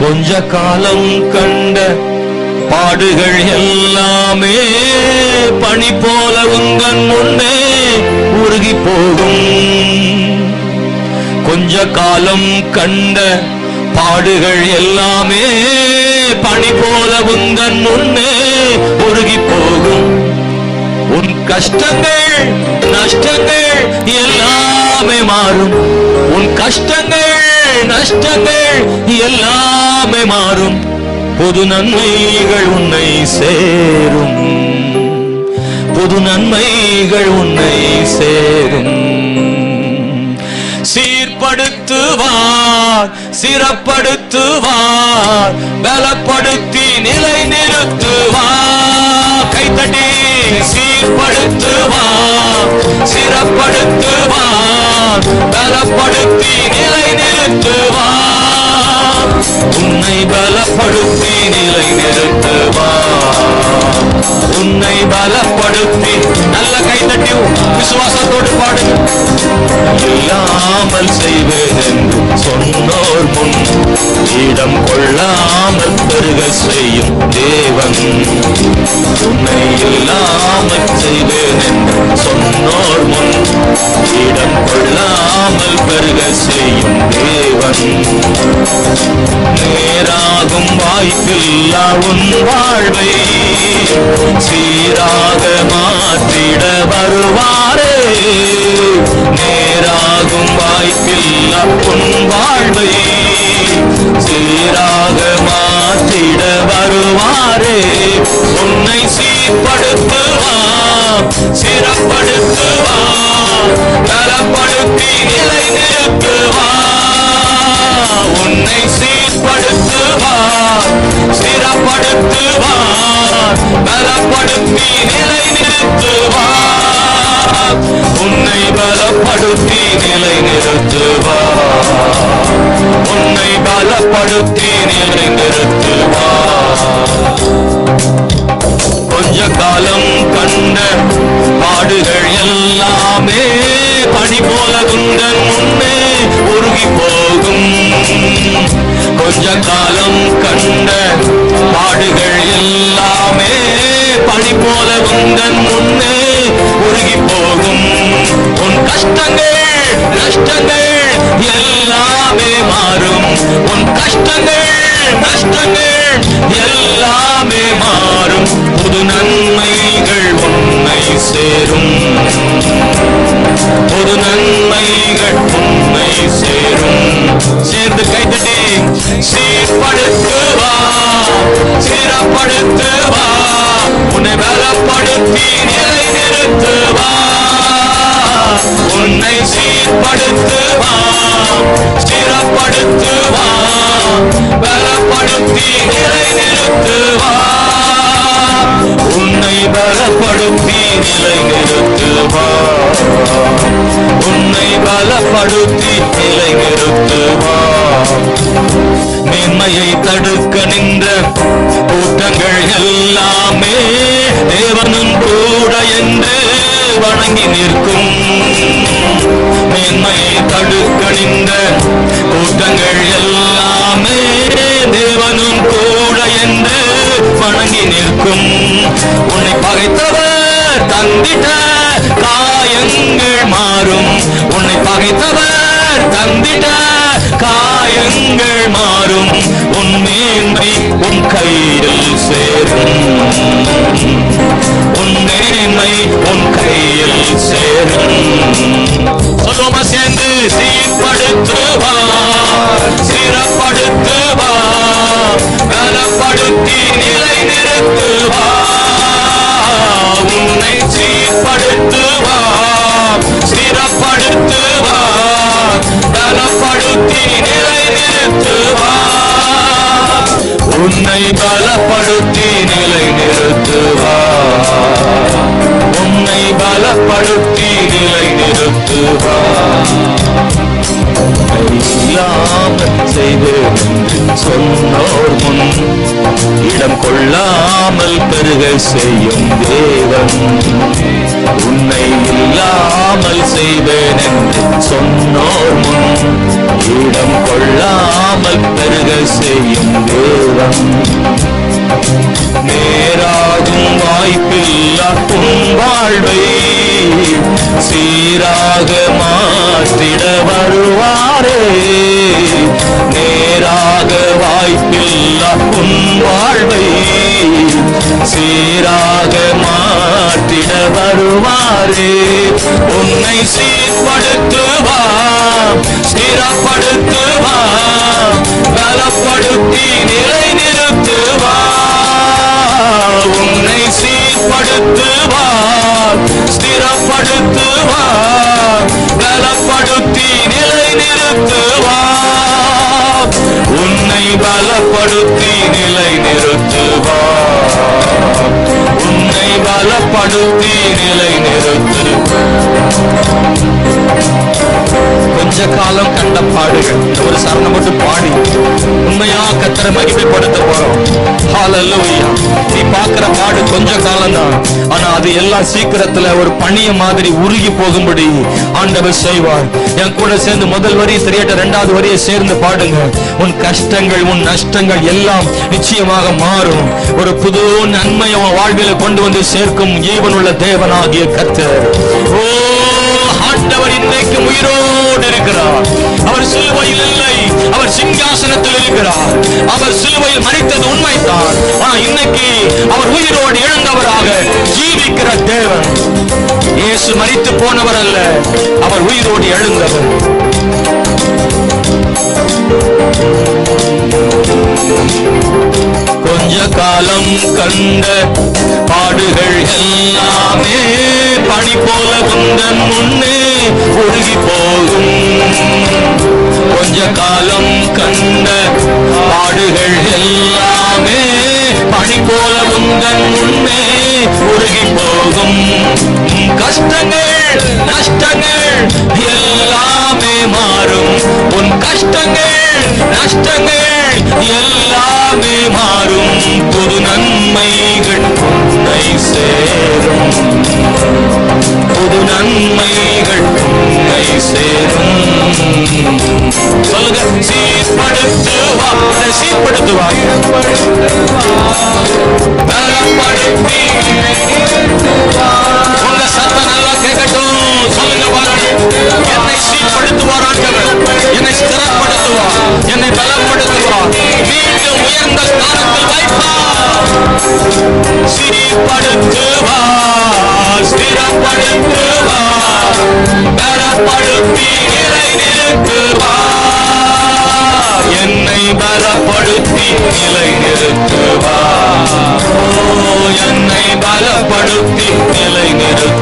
கொஞ்ச காலம் கண்ட பாடுகள் எல்லாமே பணி போல உங்கள் முன்னே உருகி போகும். கொஞ்ச காலம் கண்ட பாடுகள் எல்லாமே பணி போல உங்கள் முன்னே உருகி போகும். உன் கஷ்டங்கள் நஷ்டங்கள் எல்லாமே மாறும். உன் கஷ்ட நஷ்டங்கள் எல்லாமே மாறும். பொது நன்மைகள் உன்னை சேரும். பொது நன்மைகள் உன்னை சேரும். சீர்படுத்துவார் சிறப்படுத்துவார் பலப்படுத்தி நிலை நிறுத்துவார் கைத்தட்டி சீர்படுத்துவார் சிறப்படுத்துவார். பலப்படுத்தி நிலை நிறுத்துவார். உன்னை பலப்படுத்தி நிலை நிறுத்துவார். உன்னை பலப்படுத்தி நல்ல கைத்தட்டி விசுவாசத்தோடு பாடுங்க இல்லாமல் செய்வேன் என்று சொன்னோர் முன் இடம் கொள்ளாமல் பெருக செய்யும் தேவன். உன்னை இல்லாமல் செய்வேன் என்று சொன்னோர் முன். இடம் கொள்ளாமல் பெருக செய்யும் தேவன். வாய்ப்பில்லா உன் வாழ்வை சீராக மாற்றிட வருவாரே. நேராகும் வாய்ப்பில்லா உன் வாழ்வை சீராக மா சிறப்படுத்துவார் பலப்படுத்தி நிலை நிறுத்துவார் உன்னை பலப்படுத்தி நிலை நிறுத்துவார் உன்னை பலப்படுத்தி நிலை நிறுத்துவார் கொஞ்ச காலம் கண்ட பாடுகள் எல்லாமே பனி போல குந்தன் முன்னே உருகி போகும். கொஞ்ச காலம் கண்ட பாடுகள் எல்லாமே பணி போல குந்தன் முன்னே உருகி போகும் உன் கஷ்டங்கள் நஷ்டங்கள் எல்லாமே மாறும். உன் கஷ்டங்கள் நஷ்டங்கள் எல்லாமே மாறும். புது நன்மைகள் உன்னை சேரும். புது நன்மைகள் உன்னை சேரும். சேர்ந்து கைதட்டி சீர்படுத்துவா சீரப்படுத்துவா உன்னை வேலைப்படுத்த தந்திட்ட காயங்கள் மாறும். உன்னை பகைத்தவர் தந்திட்ட காயங்கள் மாறும். உன் மேன்மை உன் கையில் சேரும். உன் மேன்மை உன் கையில் சேரும். உன்னை பலப்படுத்தி நிலை நிறுத்துவார் உன்னை பலப்படுத்தி நிலை நிறுத்துவார் இல்லாமல் செய்வேன் என்று சொன்னோர் முன் இடம் கொள்ளாமல் பெருக செய்யும் தேவன். உன்னை இல்லாமல் செய்வேன் என்று சொன்னோர் முன் இடம் கொள்ளாமல் பெருக செய்யும் தேவன். நேராகும் வாய்ப்பில்லா உன் வாழ்வை சீராக மாற்றிட வருவாரே. நேராக வாய்ப்பில்லா உன் வாழ்வை சீராக மாற்றிட வருவாரே. உன்னை சீர்படுத்துவா ஸ்திரப்படுத்துவா பலப்படுத்தி நிலை நிறுத்துவார். உன்னை பலப்படுத்தி நிலை நிறுத்துவார். கொஞ்ச காலம் கண்ட பாடுகள். இந்த ஒரு சரணம் மட்டும் பாடி உண்மையா கத்தரை மகிமைப்படுத்த போறோம். நீ பாக்குற பாடு கொஞ்ச காலம் தான் ஆனா அது எல்லாம் சீக்கிரத்துல ஒரு பனிய மாதிரி உருகி போகும்படி ஆண்டவர் செய்வார். என் கூட சேர்ந்து முதல் வரி தெரியட்ட ரெண்டாவது வரியை சேர்ந்து பாடுங்க. உன் கஷ்டங்கள் உன் நஷ்டங்கள் எல்லாம் நிச்சயமாக மாறும். ஒரு புது நன்மை அவன் வாழ்வில கொண்டு வந்து சேர்க்கும் ஜீவனுள்ள தேவனாகிய கத்தர். ஓ ஆண்டவர் இன்றைக்கு உயிரோடு இருக்கிறார். அவர் சிலுவையில் இல்லை. அவர் சிங்காசனத்தில் இருக்கிறார். அவர் சிலுவையில் மறித்தது உண்மைதான். ஆனா இன்னைக்கு அவர் உயிரோடு எழுந்தவராக ஜீவிக்கிற தேவன். இயேசு மறித்து போனவர் அல்ல அவர் உயிரோடு எழுந்தவர். கொஞ்ச காலம் கண்ட பாடுகள் எல்லாமே பணி போல குந்தன் முன்னே உருகி போகும் கொஞ்ச காலம் கண்ட பாடுகள் எல்லாமே பணி போல உங்கள் முன்னே உருகி போகும் கஷ்டங்கள் நஷ்டங்கள் எல்லாமே மாறும். உன் கஷ்டங்கள் நஷ்டங்கள் எல்லாமே மாறும். புது நன்மைகள் உன்னை சே பலப்படுத்தி நிலை நிறுத்துவார் என்னை பலப்படுத்தி நிலை நிறுத்துவார் என்னை பலப்படுத்தி நிலை நிறுத்து